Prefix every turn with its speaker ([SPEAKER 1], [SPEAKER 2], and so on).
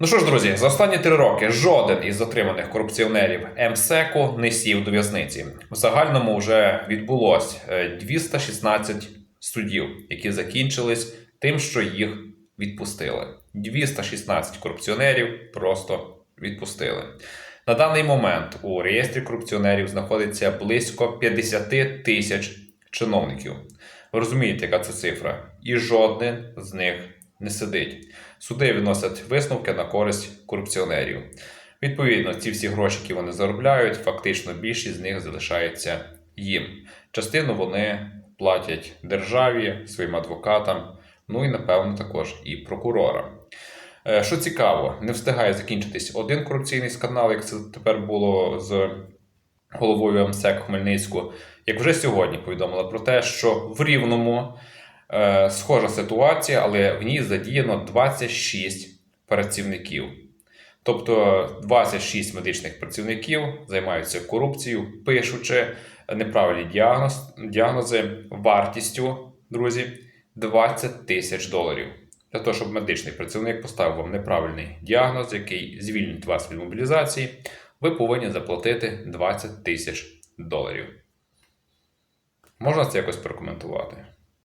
[SPEAKER 1] Ну що ж, друзі, за останні три роки жоден із затриманих корупціонерів МСЕКу не сів до в'язниці. В загальному вже відбулось е, 216 судів, які закінчились тим, що їх відпустили. 216 корупціонерів просто відпустили. На даний момент у реєстрі корупціонерів знаходиться близько 50 тисяч чиновників. Ви розумієте, яка це цифра? І жоден з них не сидить. Суди відносять висновки на користь корупціонерів. Відповідно, ці всі гроші, які вони заробляють, фактично більшість з них залишається їм. Частину вони платять державі, своїм адвокатам, ну і напевно також і прокурорам. Е, Що цікаво, не встигає закінчитись один корупційний скандал, як це тепер було з головою МСЕК Хмельницьку. Як вже сьогодні повідомили про те, що в Рівному схожа ситуація, але в ній задіяно 26 працівників. Тобто 26 медичних працівників займаються корупцією, пишучи неправильні діагноз, діагнози вартістю, друзі, 20 тисяч доларів. Для того, щоб медичний працівник поставив вам неправильний діагноз, який звільнить вас від мобілізації, ви повинні заплатити 20 тисяч доларів. Можна це якось прокоментувати?